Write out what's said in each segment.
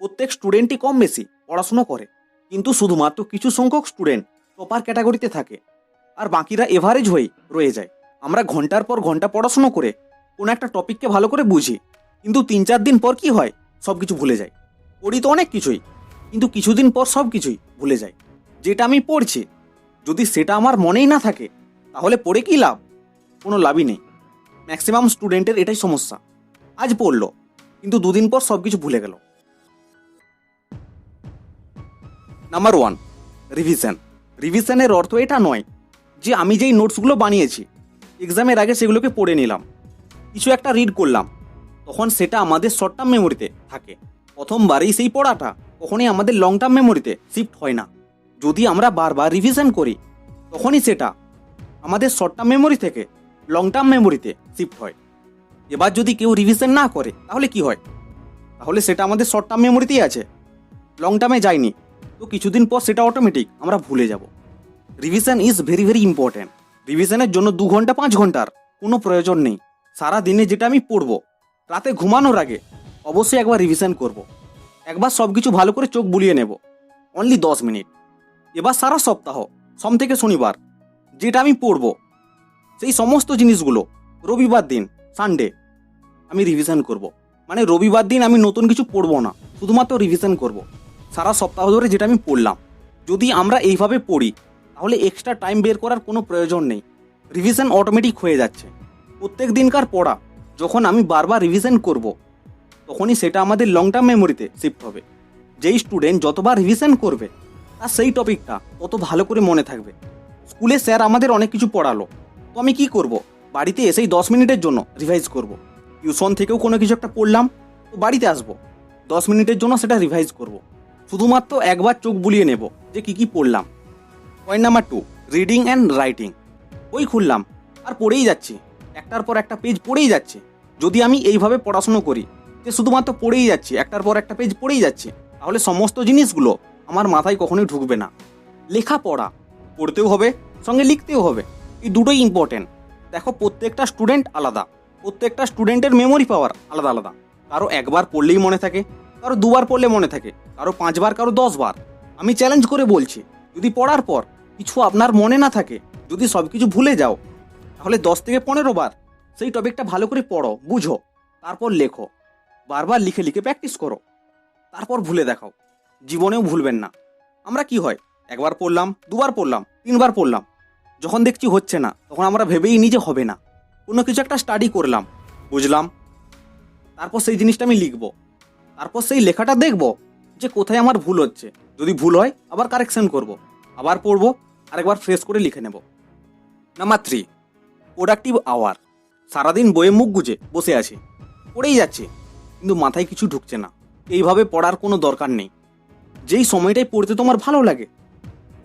প্রত্যেক স্টুডেন্টই কম বেশি পড়াশুনো করে। কিন্তু শুধুমাত্র কিছু সংখ্যক স্টুডেন্ট টপার ক্যাটাগরিতে থাকে আর বাকিরা এভারেজ হয়েই রয়ে যায়। আমরা ঘণ্টার পর ঘণ্টা পড়াশুনো করে কোনো একটা টপিককে ভালো করে বুঝি, কিন্তু তিন চার দিন পর কি হয় সব কিছু ভুলে যায়। পড়ি তো অনেক কিছুই, কিন্তু কিছুদিন পর সব কিছুই ভুলে যায়। যেটা আমি পড়ছি, যদি সেটা আমার মনেই না থাকে, তাহলে পড়ে কি লাভ? কোনো লাভই নেই। ম্যাক্সিমাম স্টুডেন্টের এটাই সমস্যা। আজ পড়ল, কিন্তু দুদিন পর সব কিছু ভুলে গেল। নাম্বার ওয়ান রিভিশন রিভিশনের অর্থ এটা নয় যে আমি যেই নোটসগুলো বানিয়েছি এক্সামের আগে সেগুলোকে পড়ে নিলাম, কিছু একটা রিড করলাম, তখন সেটা আমাদের শর্ট টার্ম মেমোরিতে থাকে। প্রথমবারেই সেই পড়াটা, কখনই আমাদের লং টার্ম মেমোরিতে শিফট হয় না। যদি আমরা বারবার রিভিশন করি, তখনই সেটা আমাদের শর্ট টার্ম মেমোরি থেকে লং টার্ম মেমোরিতে শিফট হয়। এবার যদি কেউ রিভিশন না করে, তাহলে কি হয়? তাহলে সেটা আমাদের শর্ট টার্ম মেমোরিতেই আছে। লং টার্মে যায়নি। তো কিছুদিন পর সেটা অটোমেটিক আমরা ভুলে যাব revision is very very important রিভিশনের জন্য দু ঘণ্টা, পাঁচ ঘণ্টার, কোনো প্রয়োজন নেই সারা দিনে যেটা আমি পড়ব, রাতে ঘুমানোর আগে অবশ্যই একবার রিভিশন করব। একবার সব কিছু ভালো করে চোখ বুলিয়ে নেব অনলি দশ মিনিট এবার সারা সপ্তাহ, সোম থেকে শনিবার, যেটা আমি পড়ব, সেই সমস্ত জিনিসগুলো রবিবার দিন সানডে আমি রিভিশন করব। মানে রবিবার দিন আমি নতুন কিছু পড়ব না, শুধুমাত্র রিভিশন করব। সারা সপ্তাহ ধরে যেটা আমি পড়লাম। যদি আমরা এইভাবে পড়ি, তাহলে এক্সট্রা টাইম বের করার কোনো প্রয়োজন নেই। রিভিশন অটোমেটিক হয়ে যাচ্ছে। প্রত্যেক দিনকার পড়া, যখন আমি বারবার রিভিশন করব, তখনই সেটা আমাদের লং টার্ম মেমোরিতে শিফট হবে। যেই স্টুডেন্ট যতবার রিভিশন করবে, তার সেই টপিকটা তত ভালো করে মনে থাকবে। স্কুলে স্যার আমাদের অনেক কিছু পড়ালো। তো আমি কি করব? বাড়িতে এসেই দশ মিনিটের জন্য রিভাইজ করব। টিউশন থেকেও কোনো কিছু একটা পড়লাম, তো বাড়িতে আসব। দশ মিনিটের জন্য সেটা রিভাইজ করব। শুধুমাত্র একবার চোখ বুলিয়ে নেব যে কি কি পড়লাম। Point number two reading and writing বই খুললাম, আর পড়েই যাচ্ছি। একটার পর একটা পেজ পড়েই যাচ্ছে। যদি আমি এইভাবে পড়াশুনো করি, যে শুধুমাত্র পড়েই যাচ্ছি, একটার পর একটা পেজ পড়েই যাচ্ছে, তাহলে সমস্ত জিনিসগুলো আমার মাথায় কখনোই ঢুকবে না। লেখা পড়া পড়তেও হবে, সঙ্গে লিখতেও হবে। এই দুটোই ইম্পর্টেন্ট দেখো, প্রত্যেকটা স্টুডেন্ট আলাদা। প্রত্যেকটা স্টুডেন্টের মেমোরি পাওয়ার আলাদা আলাদা। কারও একবার পড়লেই মনে থাকে কারও দুবার পড়লে মনে থাকে, কারও পাঁচবার, কারও দশবার। আমি চ্যালেঞ্জ করে বলছি, যদি পড়ার পর কিছু আপনার মনে না থাকে, যদি সব কিছু ভুলে যাও, তাহলে দশ থেকে পনেরো বার সেই টপিকটা ভালো করে পড়ো, বুঝো, তারপর লেখো, বারবার লিখে লিখে প্র্যাকটিস করো, তারপর ভুলে দেখাও, জীবনেও ভুলবেন না। আমরা কি হয়, একবার পড়লাম, দুবার পড়লাম, তিনবার পড়লাম, যখন দেখছি হচ্ছে না, তখন আমরা ভেবেই নিজে হবে না। কোনো কিছু একটা স্টাডি করলাম, বুঝলাম, তারপর সেই জিনিসটা আমি লিখব। তারপর সেই লেখাটা দেখব যে কোথায় আমার ভুল হচ্ছে। যদি ভুল হয়, আবার কারেকশন করব। আবার পড়ব, আরেকবার ফ্রেশ করে লিখে নেব। নাম্বার থ্রি প্রোডাক্টিভ আওয়ার সারাদিন বইয়ে মুখ গুজে বসে আছি। পড়েই যাচ্ছে, কিন্তু মাথায় কিছু ঢুকছে না। এইভাবে পড়ার কোনো দরকার নেই। যেই সময়টাই পড়তে তোমার ভালো লাগে,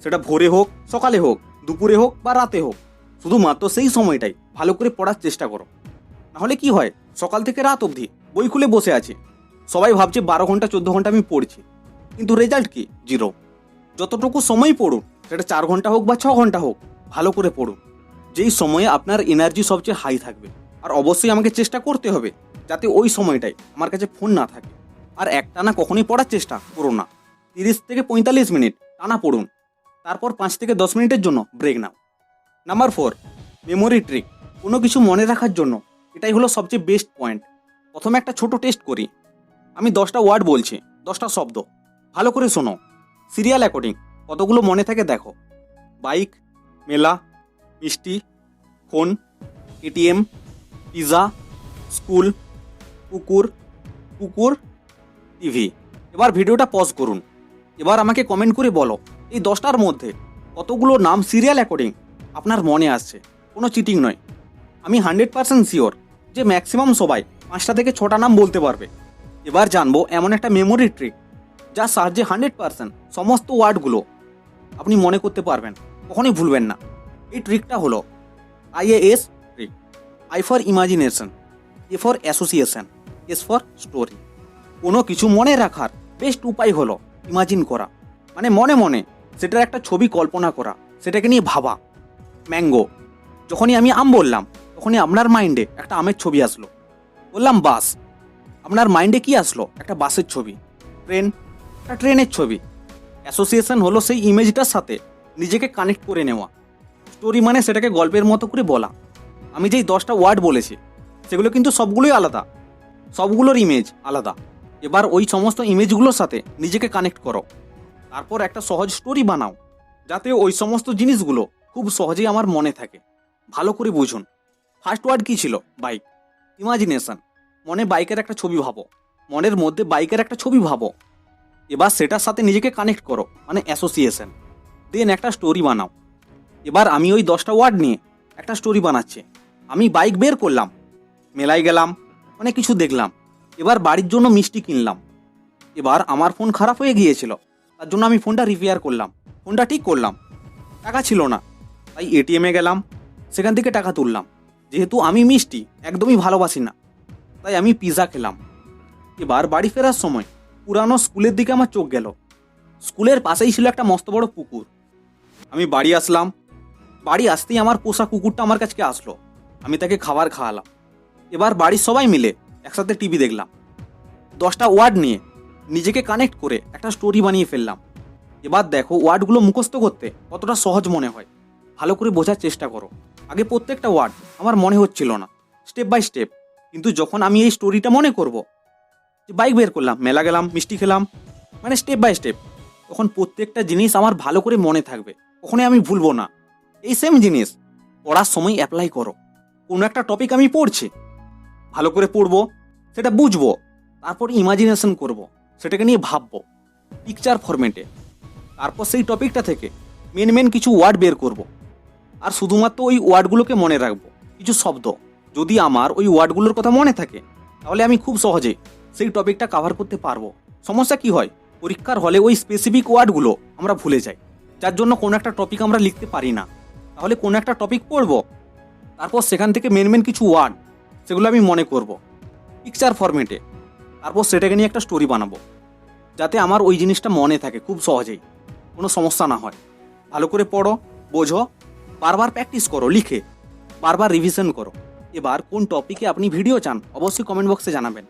সেটা ভোরে হোক, সকালে হোক, দুপুরে হোক বা রাতে হোক, শুধুমাত্র সেই সময়টাই ভালো করে পড়ার চেষ্টা করো। নাহলে কি হয়, সকাল থেকে রাত অবধি বই খুলে বসে আছি। সবাই ভাবছে বারো ঘণ্টা, চোদ্দ ঘণ্টা আমি পড়ছি। কিন্তু রেজাল্ট কি? জিরো যতটুকু সময় পড়ুন, সেটা চার ঘণ্টা হোক বা ছ ঘণ্টা হোক, ভালো করে পড়ুন। যেই সময়ে আপনার এনার্জি সবচেয়ে হাই থাকবে। আর অবশ্যই আমাকে চেষ্টা করতে হবে যাতে ওই সময়টায় আমার কাছে ফোন না থাকে। আর একটানা কখনোই পড়ার চেষ্টা করো না। তিরিশ থেকে পঁয়তাল্লিশ মিনিট টানা পড়ুন। তারপর পাঁচ থেকে দশ মিনিটের জন্য ব্রেক নাও। নাম্বার ফোর মেমোরি ট্রিক কোনো কিছু মনে রাখার জন্য এটাই হলো সবচেয়ে বেস্ট পয়েন্ট প্রথমে একটা ছোট টেস্ট করি। আমি দশটা ওয়ার্ড বলছি, দশটা শব্দ। ভালো করে শোনো। সিরিয়াল অ্যাকর্ডিং, কতগুলো মনে থাকে দেখো। বাইক, মেলা, মিষ্টি, ফোন, এটিএম, পিজা, স্কুল, কুকুর কুকুর, টিভি। এবার ভিডিওটা পজ করুন। এবার আমাকে কমেন্ট করে বলো, এই দশটার মধ্যে কতগুলো নাম সিরিয়াল অ্যাকর্ডিং আপনার মনে আসছে? কোনো চিটিং নয়। আমি হান্ড্রেড পার্সেন্ট শিওর যে ম্যাক্সিমাম সবাই পাঁচটা থেকে ছটা নাম বলতে পারবে। এবার জানব এমন একটা মেমোরি ট্রিক যার সাহায্যে হান্ড্রেড পার্সেন্ট সমস্ত ওয়ার্ডগুলো আপনি মনে করতে পারবেন, কখনোই ভুলবেন না। এই ট্রিকটা হলো IAS trick I for imagination A for association S for story কোনো কিছু মনে রাখার বেস্ট উপায় হলো ইমাজিন করা। মানে মনে মনে সেটার একটা ছবি কল্পনা করা, সেটাকে নিয়ে ভাবা। ম্যাঙ্গো যখনই আমি আম বললাম, তখনই আপনার মাইন্ডে একটা আমের ছবি আসলো। বললাম, বাস আপনার মাইন্ডে কি আসলো? একটা বাসের ছবি, ট্রেন, একটা ট্রেনের ছবি। অ্যাসোসিয়েশন হলো সেই ইমেজটার সাথে নিজেকে কানেক্ট করে নেওয়া। স্টোরি মানে সেটাকে গল্পের মতো করে বলা। আমি যেই দশটা ওয়ার্ড বলেছি, সেগুলো কিন্তু সবগুলোই আলাদা। সবগুলোর ইমেজ আলাদা। এবার ওই সমস্ত ইমেজগুলোর সাথে নিজেকে কানেক্ট করো। তারপর একটা সহজ স্টোরি বানাও, যাতে ওই সমস্ত জিনিসগুলো খুব সহজেই আমার মনে থাকে। ভালো করে বুঝুন। ফার্স্ট ওয়ার্ড কী ছিল? বাইক। ইমাজিনেশন। মনে বাইকের একটা ছবি ভাবো। মনের মধ্যে বাইকের একটা ছবি ভাবো। এবার সেটার সাথে নিজেকে কানেক্ট করো মানে অ্যাসোসিয়েশন দেন একটা স্টোরি বানাও। এবার আমি ওই দশটা ওয়ার্ড নিয়ে একটা স্টোরি বানাচ্ছি। আমি বাইক বের করলাম, মেলায় গেলাম, অনেক কিছু দেখলাম। এবার বাড়ির জন্য মিষ্টি কিনলাম। এবার আমার ফোন খারাপ হয়ে গিয়েছিল, তার জন্য আমি ফোনটা রিপেয়ার করলাম। ফোনটা ঠিক করলাম। টাকা ছিল না। তাই এটিএমে গেলাম, সেখান থেকে টাকা তুললাম। যেহেতু আমি মিষ্টি, একদমই ভালোবাসি না। তাই আমি পিৎজা খেলাম। এবার বাড়ি ফেরার সময় পুরানো স্কুলের দিকে আমার চোখ গেল। স্কুলের পাশেই ছিল একটা মস্ত বড় পুকুর। আমি বাড়ি আসলাম। বাড়ি আসতেই আমার পোষা কুকুরটা আমার কাছে আসলো। আমি তাকে খাবার খাওয়ালাম। এবার বাড়ির সবাই মিলে একসাথে টিভি দেখলাম। দশটা ওয়ার্ড নিয়ে নিজেকে কানেক্ট করে একটা স্টোরি বানিয়ে ফেললাম। এবার দেখো ওয়ার্ডগুলো মুখস্থ করতে কতটা সহজ মনে হয়। ভালো করে বোঝার চেষ্টা করো। আগে প্রত্যেকটা ওয়ার্ড আমার মনে হচ্ছিল না। স্টেপ বাই স্টেপ কিন্তু যখন আমি এই স্টোরিটা মনে করব, যে বাইক বের করলাম, মেলা গেলাম, মিষ্টি খেলাম মানে স্টেপ বাই স্টেপ তখন প্রত্যেকটা জিনিস আমার ভালো করে মনে থাকবে। কখনোই আমি ভুলবো না। এই সেম জিনিস পড়ার সময় অ্যাপ্লাই করো। কোনো একটা টপিক আমি পড়ছি, ভালো করে পড়ব, সেটা বুঝব, তারপর ইমাজিনেশন করব, সেটাকে নিয়ে ভাববো পিকচার ফরম্যাটে তারপর সেই টপিকটা থেকে মেন মেন কিছু ওয়ার্ড বের করব। আর শুধুমাত্র ওই ওয়ার্ডগুলোকে মনে রাখব, কিছু শব্দ। যদি আমার ওই ওয়ার্ডগুলোর কথা মনে থাকে, তাহলে আমি খুব সহজে সেই টপিকটা কাভার করতে পারব। সমস্যা কি হয়? পরীক্ষার হলে ওই স্পেসিফিক ওয়ার্ডগুলো আমরা ভুলে যাই। যার জন্য কোনো একটা টপিক আমরা লিখতে পারি না। তাহলে কোনো একটা টপিক পড়ব, তারপর সেখান থেকে মেন মেন কিছু ওয়ার্ড সেগুলো আমি মনে করব পিকচার ফরম্যাটে তারপর সেটাকে নিয়ে একটা স্টোরি বানাবো, যাতে আমার ওই জিনিসটা মনে থাকে খুব সহজেই। কোনো সমস্যা না হয়। ভালো করে পড়ো, বোঝো, বারবার প্র্যাকটিস করো, লিখে, বারবার রিভিশন করো। এবার কোন টপিকে আপনি ভিডিও চান অবশ্যই কমেন্ট বক্সে জানাবেন।